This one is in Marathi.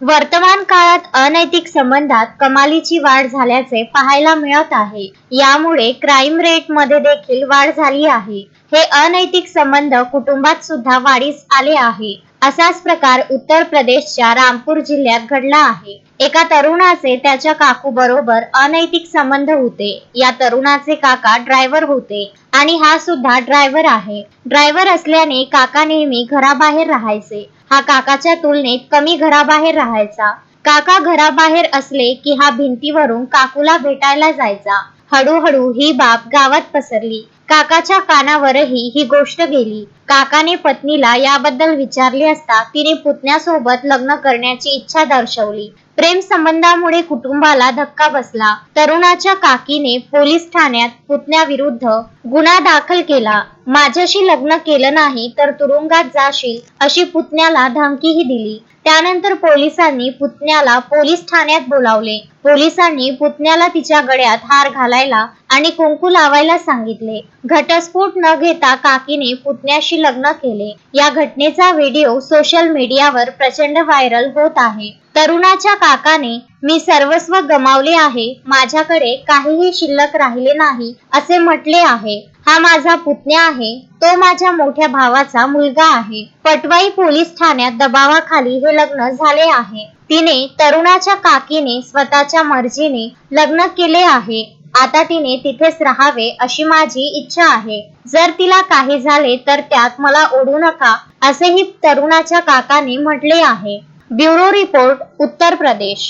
वर्तमान काळात अनैतिक संबंधात कमालीची वाढ झाल्याचे पाहायला मिळत आहे. यामुळे क्राईम रेटमध्ये देखील वाढ झाली आहे. हे अनैतिक संबंध कुटुंबात सुद्धा वाढीस आले आहे. असाच प्रकार उत्तर प्रदेशच्या रामपूर जिल्ह्यात घडला आहे. एका तरुणाचे त्याच्या काकू बरोबर अनैतिक संबंध होते. या तरुणाचे काका ड्रायव्हर होते. आणि हा सुद्धा ड्रायव्हर आहे. ड्रायव्हर असल्याने काका नेहमी घराबाहेर राहायचे. हा काकाच्या तुलनेत कमी घराबाहेर राहायचा. काका घराबाहेर असले की हा भिंतीवरून काकूला भेटायला जायचा. हळूहळू ही बाब गावात पसरली. काकाच्या कानावरही ही गोष्ट गेली. काकाने पत्नीला याबद्दल विचारले असता तिने पुतण्यासोबत लग्न करण्याची इच्छा दर्शवली. प्रेम संबंधामुळे कुटुंबाला धक्का बसला. तरुणाच्या काकीने पोलीस ठाण्यात पुतण्याविरुद्ध गुन्हा दाखल केला. माझ्याशी लग्न केलं नाही तर तुरुंगात जाशील अशी पुतण्याला धमकीही दिली. त्यानंतर पोलिसांनी पुतण्याला पोलीस ठाण्यात बोलावले. पोलिसांनी पुतण्याला तिच्या गळ्यात हार घालायला आणि कुंकू लावायला सांगितले. घटस्फोट न घेता काकीने पुतण्याशी लग्न केले. या घटनेचा व्हिडिओ सोशल मीडियावर प्रचंड व्हायरल होत आहे. तरुणाच्या काकाने मी सर्वस्व गमावले आहे. माझ्याकडे काहीही शिल्लक राहिले नाही असे म्हटले आहे. हा माझा पुतण्या आहे. तो माझ्या मोठ्या भावाचा मुलगा आहे. पटवाई पोलीस ठाण्यात दबावाखाली हे लग्न झाले आहे. तिने तरुणाच्या काकीने स्वतःच्या मर्जीने लग्न केले आहे. आता तिने तिथेच राहावे अशी माझी इच्छा आहे. जर तिला काही झाले तर त्यात मला ओढू नका असेही तरुणाच्या काकाने म्हटले आहे. Bureau report Uttar Pradesh.